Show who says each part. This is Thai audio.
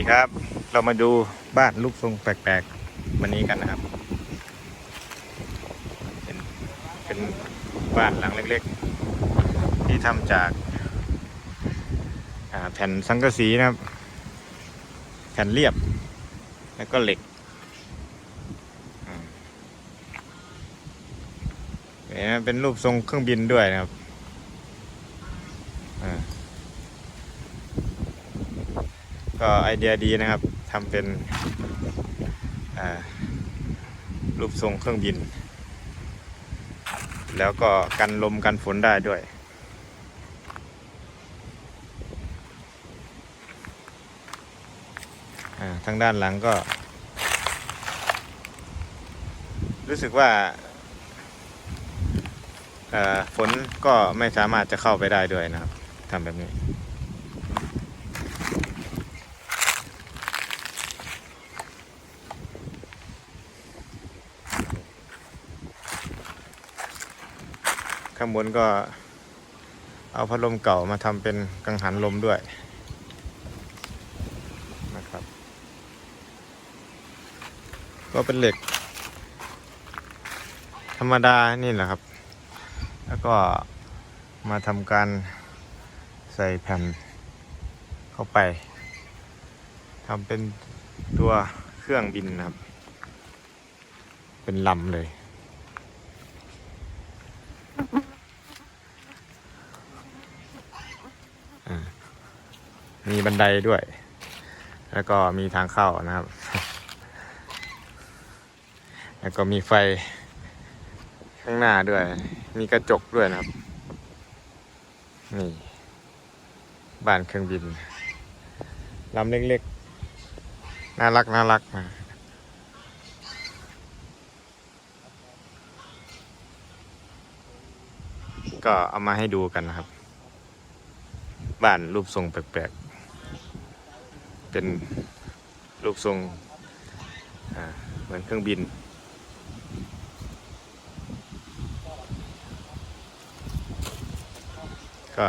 Speaker 1: สวัสดีครับ เรามาดูบ้านรูปทรงแปลกๆวันนี้กันนะครับ เป็นเป็นบ้านหลังเล็กๆ ที่ทำจากแผ่นสังกะสีนะครับ แผ่นเรียบ แล้วก็เหล็กอืมเนี่ยเป็นรูปทรงเครื่องบินด้วยนะครับอ่า ก็ไอเดียดีนะครับทำเป็นรูปทรงเครื่องบิน แล้วก็กันลมกันฝนได้ด้วย ทางด้านหลังก็ รู้สึกว่าฝนก็ไม่สามารถจะเข้าไปได้ด้วยนะครับทำแบบนี้ ข้างบนก็เอาพัดลมเก่ามาทำเป็นกังหันลมด้วยนะครับ ก็เป็นเหล็ก ธรรมดานี่แหละครับ แล้วก็มาทำการใส่แผ่นเข้าไปทำเป็นตัวเครื่องบินนะครับ เป็นลำเลย มีบันไดด้วย แล้วก็มีทางเข้านะครับ แล้วก็มีไฟข้างหน้าด้วย มีกระจกด้วยนะครับ นี่บ้านเครื่องบินลำเล็กๆ น่ารักน่ารักนะก็เอามาให้ดูกันนะครับ บ้านรูปทรงแปลกๆ เป็นรูปทรงเหมือนเครื่องบิน ก็